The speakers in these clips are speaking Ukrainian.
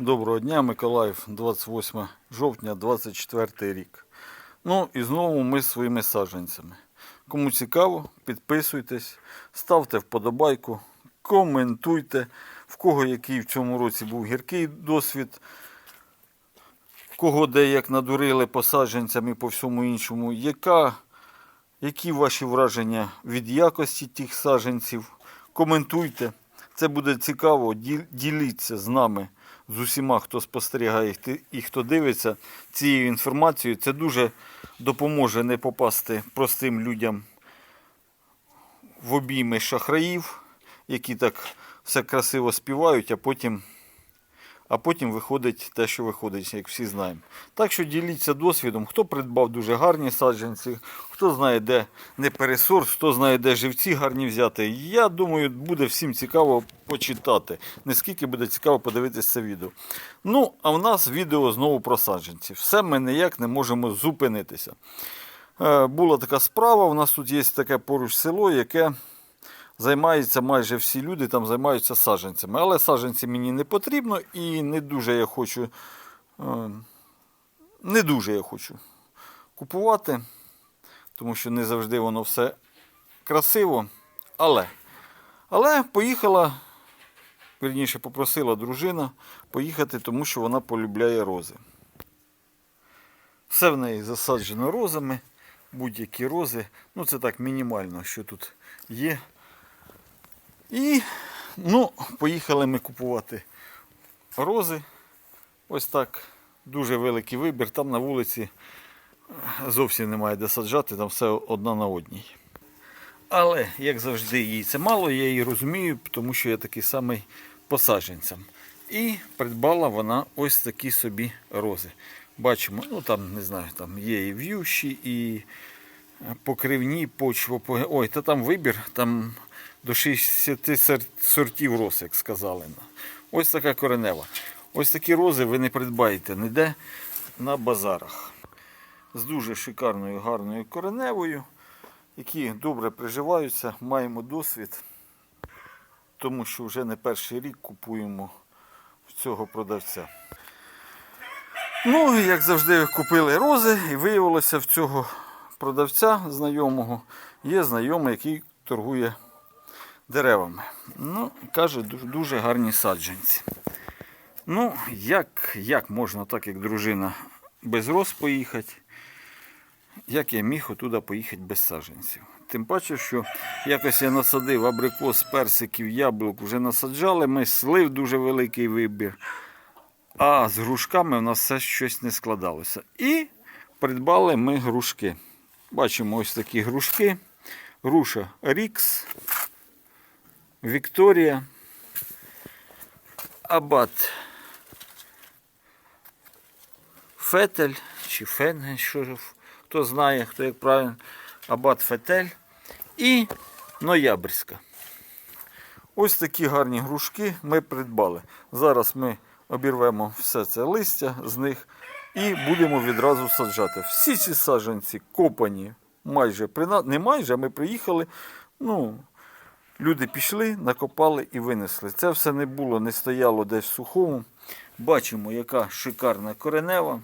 Доброго дня, Миколаїв, 28 жовтня, 24 рік. Ну і знову ми з своїми саджанцями. Кому цікаво, підписуйтесь, ставте вподобайку, коментуйте, в кого який в цьому році був гіркий досвід, кого де як надурили по саджанцям і по всьому іншому, яка, які ваші враження від якості тих саджанців. Коментуйте. Це буде цікаво. Діліться з нами, з усіма, хто спостерігає і хто дивиться цією інформацією. Це дуже допоможе не попасти простим людям в обійми шахраїв, які так все красиво співають, а потім, а потім виходить те, що виходить, як всі знаємо. Так що діліться досвідом, хто придбав дуже гарні саджанці, хто знає, де не пересорс, хто знає, де живці гарні взяти. Я думаю, буде всім цікаво почитати. Наскільки буде цікаво подивитися це відео. Ну, а в нас відео знову про саджанці. Все ми ніяк не можемо зупинитися. Е, Була така справа. У нас тут є таке поруч село, яке займається майже всі люди, там займаються саджанцями. Але саджанці мені не потрібно і не дуже я хочу. е, Не дуже я хочу купувати, тому що не завжди воно все красиво. Але, але поїхала, вірніше попросила дружина поїхати, тому що вона полюбляє рози. Все в неї засаджено розами, будь-які рози. Ну, це так мінімально, що тут є. І ну, поїхали ми купувати рози. Ось так. Дуже великий вибір. Там на вулиці зовсім немає де саджати, там все одна на одній. Але, як завжди, їй це мало, я її розумію, тому що я такий самий по. І придбала вона ось такі собі рози. Бачимо, ну там не знаю, там є і в'ющі, і покривні, почво. Ой, та там вибір, там до 60 сортів роз, як сказали. Ось така коренева. Ось такі рози ви не придбаєте ніде на базарах. З дуже шикарною гарною кореневою, які добре приживаються, маємо досвід, тому що вже не перший рік купуємо цього продавця. Ну, як завжди, купили рози, і виявилося в цього продавця знайомого є знайомий, який торгує деревами. Ну, каже, дуже, гарні саджанці. Ну, як, як можна, так як дружина без роз поїхати, як я міг отуда поїхати без саджанців. Тим паче, що якось я насадив абрикос, персиків, яблук вже насаджали, ми слив дуже великий вибір. А з грушками в нас все щось не складалося. І придбали ми грушки. Бачимо ось такі грушки. Груша Рікс, Вікторія, Абат Фетель чи Фенге, що ж, хто знає, хто як правильно, Абат Фетель і Ноябрьська. Ось такі гарні грушки ми придбали. Зараз ми обірвемо все це листя з них і будемо відразу саджати. Всі ці саджанці копані майже не майже, ми приїхали. Ну, люди пішли, накопали і винесли. Це все не було, не стояло десь в сухому. Бачимо, яка шикарна коренева.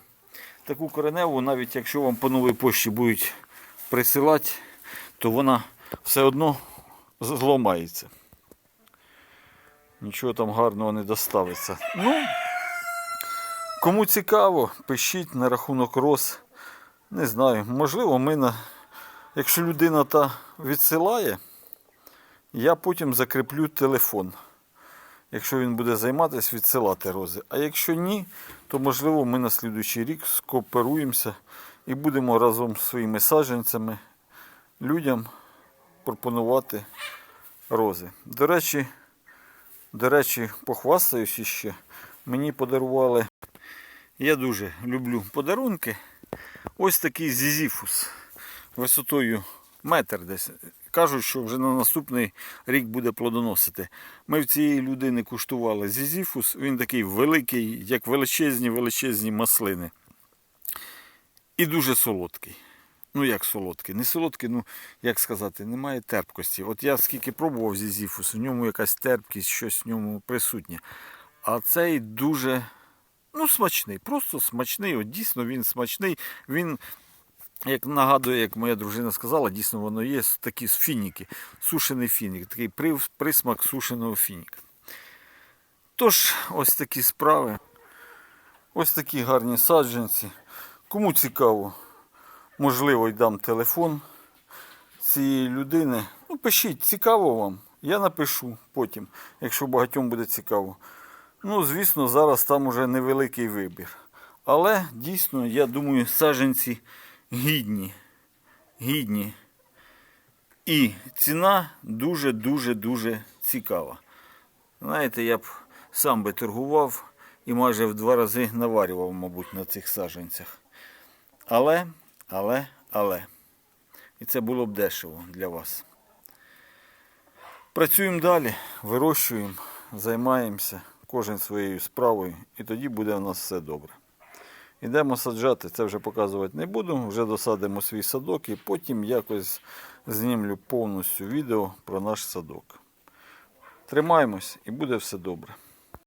Таку кореневу, навіть якщо вам по новій пошті будуть присилати, то вона все одно зламається. Нічого там гарного не доставиться. Ну, кому цікаво, пишіть на рахунок роз. Не знаю, можливо, ми на... якщо людина та відсилає, я потім закріплю телефон. Якщо він буде займатися, відсилати рози. А якщо ні, то можливо ми на слідуючий рік скооперуємося і будемо разом з своїми саджанцями людям пропонувати рози. До речі, до речі, похвастаюсь іще. Мені подарували. Я дуже люблю подарунки. Ось такий зізіфус висотою метр десь. Кажуть, що вже на наступний рік буде плодоносити. Ми в цієї людини куштували зізіфус. Він такий великий, як величезні величезні маслини. І дуже солодкий. Ну, як солодкий? Не солодкий, ну як сказати, немає терпкості. От я скільки пробував зізіфус, в ньому якась терпкість, щось в ньому присутнє. А цей дуже Ну, смачний, просто смачний. От дійсно він смачний. Він, як нагадує, як моя дружина сказала, дійсно воно є такі фініки. Сушений фінік, такий присмак сушеного фініка. Тож, ось такі справи. Ось такі гарні саджанці. Кому цікаво, можливо, й дам телефон цієї людини. Ну, пишіть, цікаво вам. Я напишу потім, якщо багатьом буде цікаво. Ну, звісно, зараз там уже невеликий вибір. Але дійсно, я думаю, саджанці гідні. Гідні. І ціна дуже-дуже-дуже цікава. Знаєте, я б сам би торгував і майже в два рази наварював, мабуть, на цих саджанцях. Але, але, але. І це було б дешево для вас. Працюємо далі, вирощуємо, займаємося кожен своєю справою, і тоді буде у нас все добре. Йдемо саджати, це вже показувати не буду, вже досадимо свій садок і потім якось знімлю повністю відео про наш садок. Тримаємось і буде все добре.